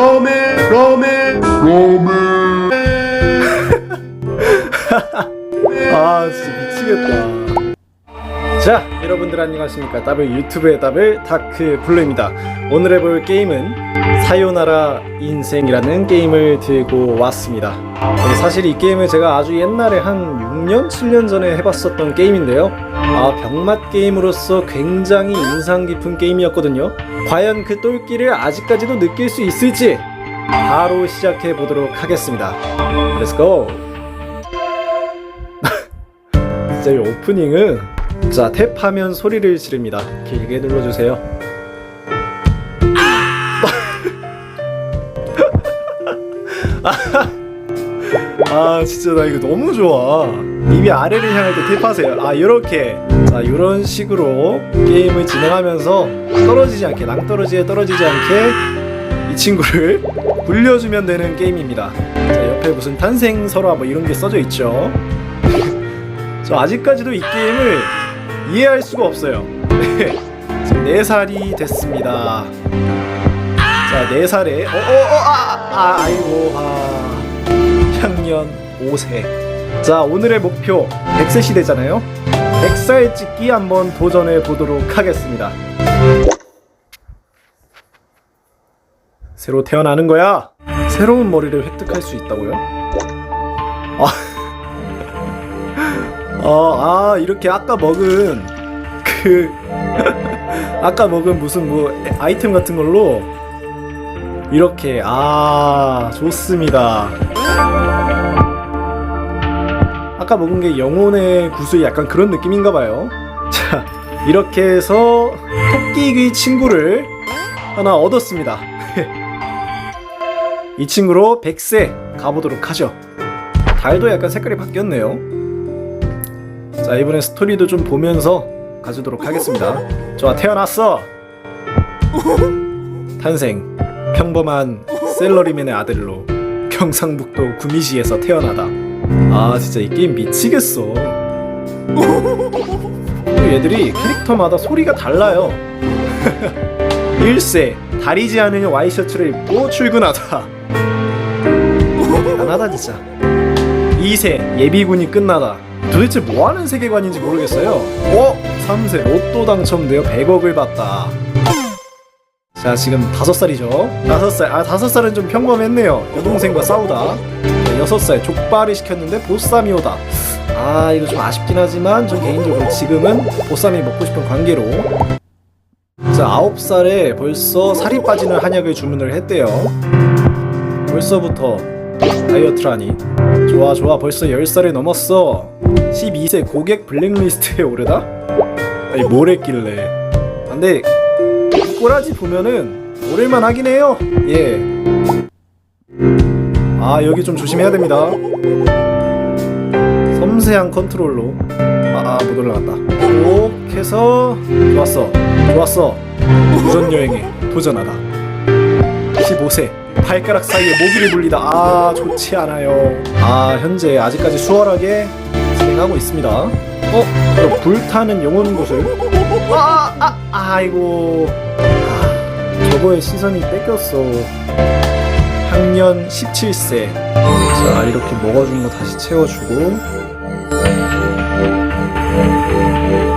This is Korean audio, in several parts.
라멘 라멘 아 진짜 미치겠다 자 여러분들 안녕하십니까? 더블 유튜브의 더블 다크 블루입니다. 오늘 해볼 게임은 사요나라 인생이라는 게임을 들고 왔습니다. 네, 사실 이 게임을 제가 아주 옛날에 한 6년 7년 전에 해봤었던 게임인데요. 아 병맛 게임으로서 굉장히 인상 깊은 게임이었거든요. 과연 그 똘끼를 아직까지도 느낄 수 있을지 바로 시작해 보도록 하겠습니다. Go! 진짜 이 오프닝은 자 탭하면 소리를 지릅니다. 길게 눌러주세요. 아 진짜 나 이거 너무 좋아. 입이 아래를 향할 때 탭하세요. 아 이렇게. 자 이런 식으로 게임을 진행하면서 떨어지지 않게 낭떠러지에 떨어지지 않게 이 친구를 굴려주면 되는 게임입니다. 자 옆에 무슨 탄생 설화 뭐 이런 게 써져 있죠. 저 아직까지도 이 게임을 이해할 수가 없어요. 네. 지금 4살이 됐습니다. 자, 4살에, 어, 어, 어, 아, 아, 아이고, 아. 향년 5세. 자, 오늘의 목표, 100세 시대잖아요? 100살 찍기 한번 도전해 보도록 하겠습니다. 새로 태어나는 거야! 새로운 머리를 획득할 수 있다고요? 아. 어, 아, 이렇게 아까 먹은 그 아까 먹은 무슨 뭐 아이템 같은 걸로 이렇게 아, 좋습니다. 아까 먹은 게 영혼의 구슬 약간 그런 느낌인가 봐요. 자, 이렇게 해서 토끼 귀 친구를 하나 얻었습니다. 이 친구로 100세 가보도록 하죠. 달도 약간 색깔이 바뀌었네요. 자 이번에 스토리도 좀 보면서 가주도록 하겠습니다. 좋아 태어났어! 탄생. 평범한 셀러리맨의 아들로 경상북도 구미시에서 태어나다. 아 진짜 이 게임 미치겠어. 얘들이 캐릭터마다 소리가 달라요. 1세 다리지 않은 와이셔츠를 입고 출근하다. 대단하다 진짜 2세 예비군이 끝나다 도대체 뭐하는 세계관인지 모르겠어요. 어? 3세 로또 당첨되어 100억을 받다. 자 지금 5살이죠? 5살 아 5살은 좀 평범했네요. 여동생과 싸우다. 네, 6살 족발을 시켰는데 보쌈이 오다. 아 이거 좀 아쉽긴 하지만 좀 개인적으로 지금은 보쌈이 먹고 싶은 관계로. 자 9살에 벌써 살이 빠지는 한약을 주문을 했대요. 벌써부터 다이어트라니. 좋아 좋아. 벌써 10살이 넘었어. 12세 고객 블랙리스트에 오르다? 아니 뭘 했길래? 아, 근데 이 꼬라지 보면은 오를만 하긴 해요. 예아 여기 좀 조심해야 됩니다. 섬세한 컨트롤로. 아못 올라간다. 쭉 해서 좋았어. 좋았어. 도전여행에 도전하다 15세. 발가락 사이에 모기를 물리다. 아 좋지 않아요. 아 현재 아직까지 수월하게 진행하고 있습니다. 어? 저 불타는 영혼 구슬. 아, 아, 아이고. 아, 저거에 시선이 뺏겼어. 학년 17세. 자 이렇게 먹어준 거 다시 채워주고.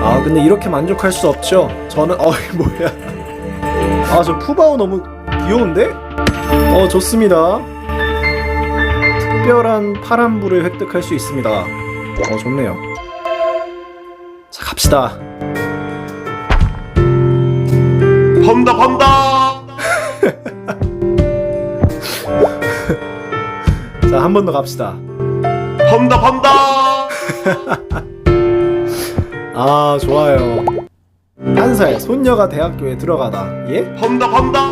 아 근데 이렇게 만족할 수 없죠? 저는 어이 뭐야. 아 저 푸바오 너무 귀여운데? 어 좋습니다. 특별한 파란불을 획득할 수 있습니다. 어 좋네요. 자 갑시다. 펀다 펀다! 자 한 번 더 갑시다. 펀다 펀다! 아 좋아요. 한살 손녀가 대학교에 들어가다. 예? 펀다 펀다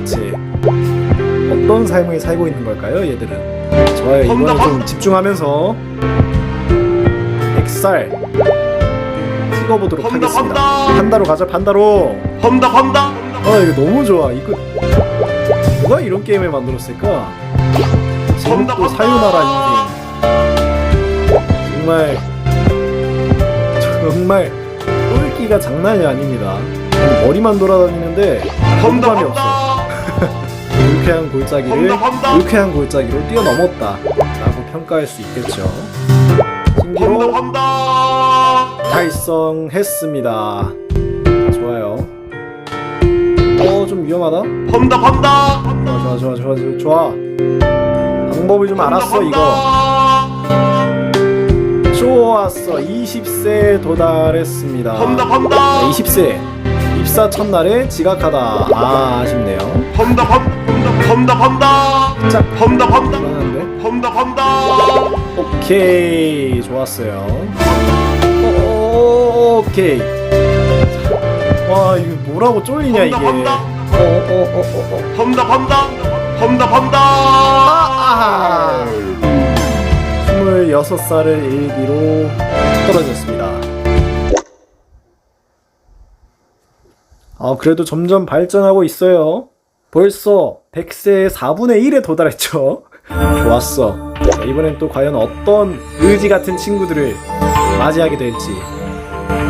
그렇지. 어떤 삶을 살고 있는 걸까요 얘들은? 좋아요. 이번에 좀 집중하면서 100살 찍어보도록 판다, 하겠습니다. 판다. 판다로 가자 판다로. 펀다 펀다 아 이거 너무 좋아. 이거 누가 이런 게임을 만들었을까? 제목도. 사유나라 인생 정말 정말 똘끼가 장난이 아닙니다. 머리만 돌아다니는데 펀다 감이 없어 불쾌한 골짜기를. 불쾌한 골짜기로 뛰어넘었다 라고 평가할 수 있겠죠. 신기록 달성했습니다. 아, 좋아요. 어 좀 위험하다? 험다 험다 좋아 좋아 좋아 좋아 좋아 방법을 좀 알았어 이거. 좋았어. 20세에 도달했습니다. 자, 험다 20세. 입사 첫날에 지각하다. 아 아쉽네요. 험다 험다 험다 자 험다 험다. 불안한데? 험다 험다. 오케이 좋았어요. 오, 오, 오케이. 자, 와 이거 뭐라고 쫄리냐 이게. 험다. 어어어어어. 험다 험다. 험다 험다. 아 26살을 일기로 떨어졌습니다. 아 그래도 점점 발전하고 있어요 벌써 100세의 4분의 1에 도달했죠. 좋았어. 자, 이번엔 또 과연 어떤 의지 같은 친구들을 맞이하게 될지.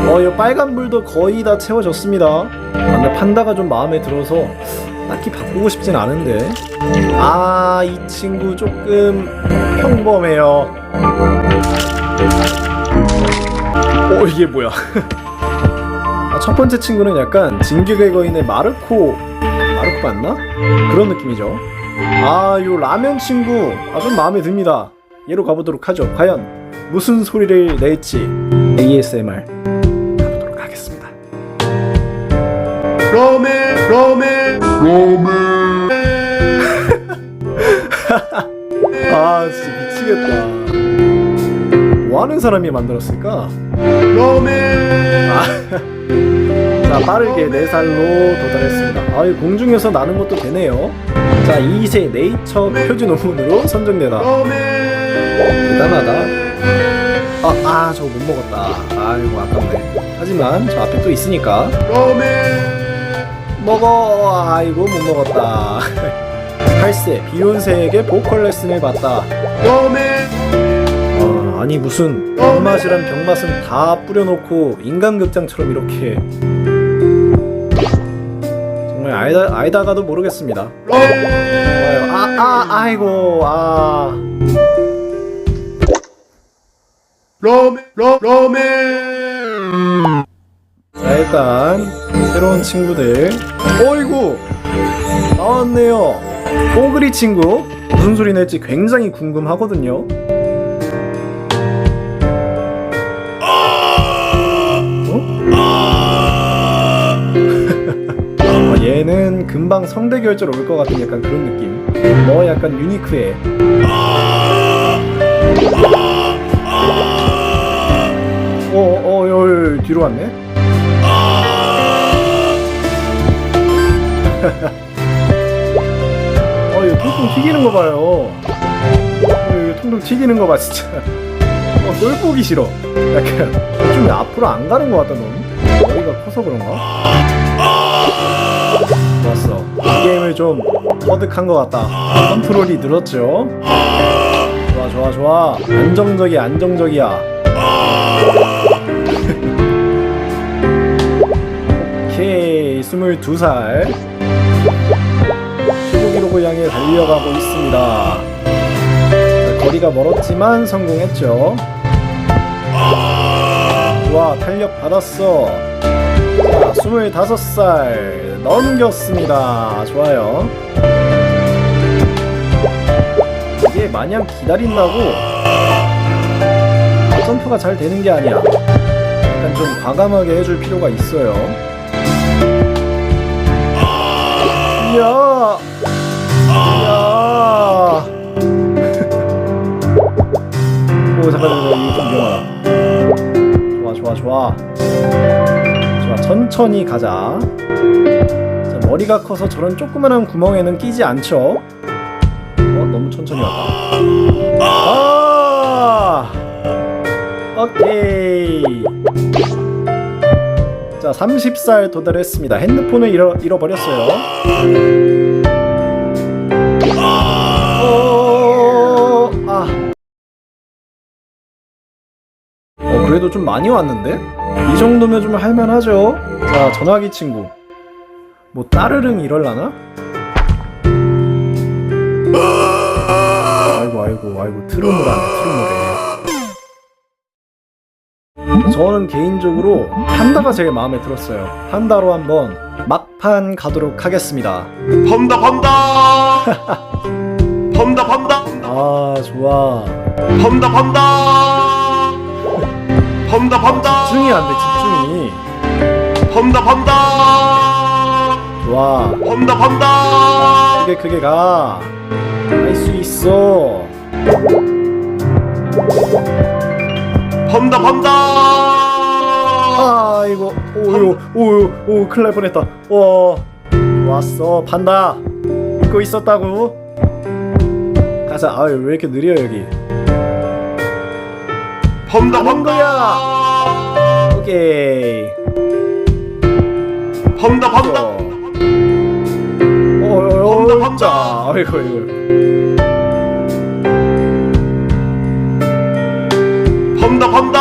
어, 이 빨간불도 거의 다 채워졌습니다. 아, 근데 판다가 좀 마음에 들어서 딱히 바꾸고 싶진 않은데. 아, 이 친구 조금 평범해요. 어, 이게 뭐야? 아, 첫 번째 친구는 약간 진격의 거인의 마르코, 마르코 맞나? 그런 느낌이죠. 아, 요 라면 친구, 아, 좀 마음에 듭니다. 얘로 가보도록 하죠. 과연 무슨 소리를 낼지 ASMR 가보도록 하겠습니다. 라멘 라멘 아, 진짜 미치겠다. 뭐 하는 사람이 만들었을까? 라멘 자 빠르게 4살로 도달했습니다. 아, 이 공중에서 나는 것도 되네요. 자 2세 네이처 표지 논문으로 선정되다. 라멘 대단하다. 아, 아 저거 못 먹었다. 아이고 아깝네. 하지만 저 앞에 또 있으니까. 먹어! 아이고 못 먹었다. 8세 비욘세에게 보컬 레슨을 받다. 아, 아니 무슨 병맛이란 병맛은 다 뿌려놓고 인간극장처럼 이렇게 정말 알다, 알다가도 모르겠습니다. 좋아요 아, 아, 아이고 아. 라멘 라 라멘 자 일단 새로운 친구들. 어이구! 나왔네요. 뽀글이 친구. 무슨 소리 낼지 굉장히 궁금하거든요 얘는 금방 성대 결절 올 것 같은 약간 그런 느낌 뭐 약간 유니크해 어, 어, 어, 어, 뒤로 왔네? 어, 이거 통통 튀기는 거 봐요. 어, 이거 통통 튀기는 거 봐, 진짜. 어, 널 보기 싫어. 약간, 좀 앞으로 안 가는 것 같다, 넌. 머리가 커서 그런가? 게임을 좀 터득한 것 같다. 컨트롤이 늘었죠? 좋아, 좋아, 좋아. 안정적이야, 안정적이야. 오케이 22살 최고 기록을 향해 달려가고 있습니다 자, 거리가 멀었지만 성공했죠 좋아 탄력 받았어 자 25살 넘겼습니다 좋아요 이게 마냥 기다린다고 점프가 잘 되는 게 아니야 약간 좀 과감하게 해줄 필요가 있어요. 이야, 이야. 오 잠깐 잠깐 이거 좀 위험하다. 좋아 좋아 좋아. 좋아 천천히 가자. 자, 머리가 커서 저런 조그만한 구멍에는 끼지 않죠. 어 너무 천천히 왔다. 아. 오케이. 자, 30살 도달했습니다. 핸드폰을 잃어, 잃어버렸어요. 어, 아. 어, 그래도 좀 많이 왔는데? 이 정도면 좀 할만하죠? 자, 전화기 친구. 뭐, 따르릉 이럴라나? 아이고 아이고 트루노라네 트루노래 저는 개인적으로 판다가 제일 마음에 들었어요. 판다로 한번 막판 가도록 하겠습니다. 펀다 펀다! 펀다 펀다! 아 좋아. 펀다 펀다! 펀다 펀다! 집중이 안돼 집중이. 펀다 펀다 좋아 펀다 펀다! 크게 크게 가 할 수 있어. 펀다 펀다! 아이고 오요 오요 오 큰일 날 뻔했다. 와 좋았어. 판다. 믿고 있었다고. 가자. 아유 왜 이렇게 느려 여기? 펀다 가는 펀다! 오케이. 펀다 펀다 판다. 자 아이고 이거 펀다 펀다.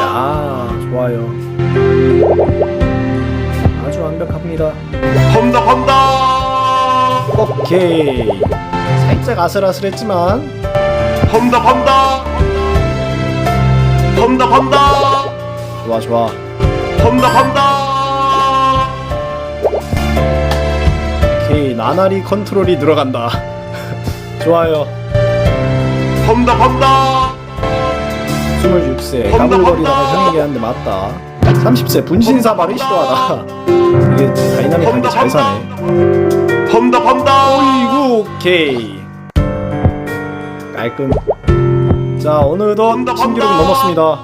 야 좋아요. 아주 완벽합니다. 펀다 펀다. 오케이. 살짝 아슬아슬했지만. 펀다 펀다. 펀다 펀다. 좋아 좋아. 펀다 펀다 오케이 나날이 컨트롤이 들어간다. 좋아요. 펀다 펀다! 26세. 펀다, 까불거리다가 펀다. 형에게 한대 맞다. 30세. 분신사발을 시도하다. 이게 다이나믹하게 잘 사네. 펀다 펀다! 어이구 오케이. 깔끔. 자 어느덧 펀다, 신기록. 넘었습니다.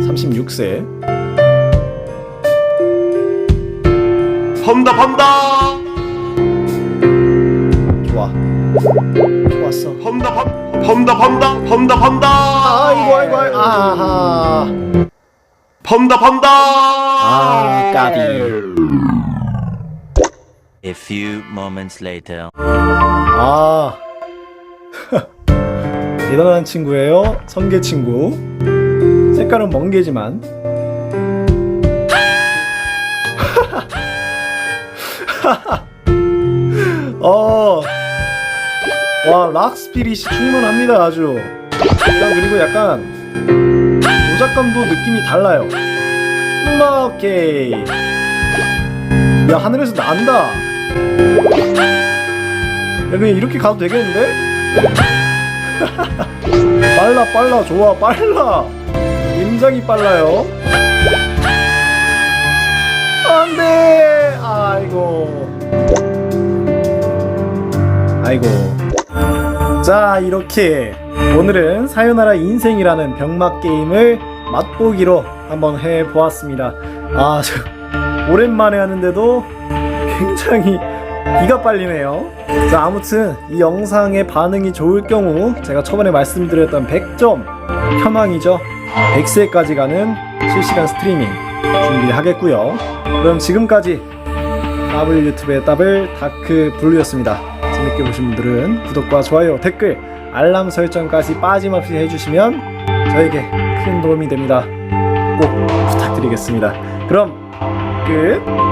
(36세) 펀다 펀다! 좋아. 좋았어. 펀다 펀 펀다 펀다 펀다 펀다! 아이고 아이고 아이고 아하. 펀다 펀다! 아 까비. A few moments later. 아. 대단한 친구예요. 성계 친구. 색깔은 멍게지만 어. 와, 락 스피릿이 충분합니다, 아주. 일단 그리고 약간 조작감도 느낌이 달라요. 오케이. 야, 하늘에서 난다. 야, 그냥 이렇게 가도 되겠는데? 빨라, 빨라, 좋아, 빨라. 굉장히 빨라요. 아이고. 자, 이렇게 오늘은 사요나라 인생이라는 병맛 게임을 맛보기로 한번 해 보았습니다. 아, 저, 오랜만에 하는데도 굉장히 기가 빨리네요. 자, 아무튼 이 영상의 반응이 좋을 경우 제가 초반에 말씀드렸던 100점 현황이죠. 100세까지 가는 실시간 스트리밍 준비하겠고요. 그럼 지금까지 더블 유튜브의 더블 다크 블루였습니다. 재밌게 보신 분들은 구독과 좋아요, 댓글, 알람 설정까지 빠짐없이 해주시면 저에게 큰 도움이 됩니다. 꼭 부탁드리겠습니다. 그럼 끝.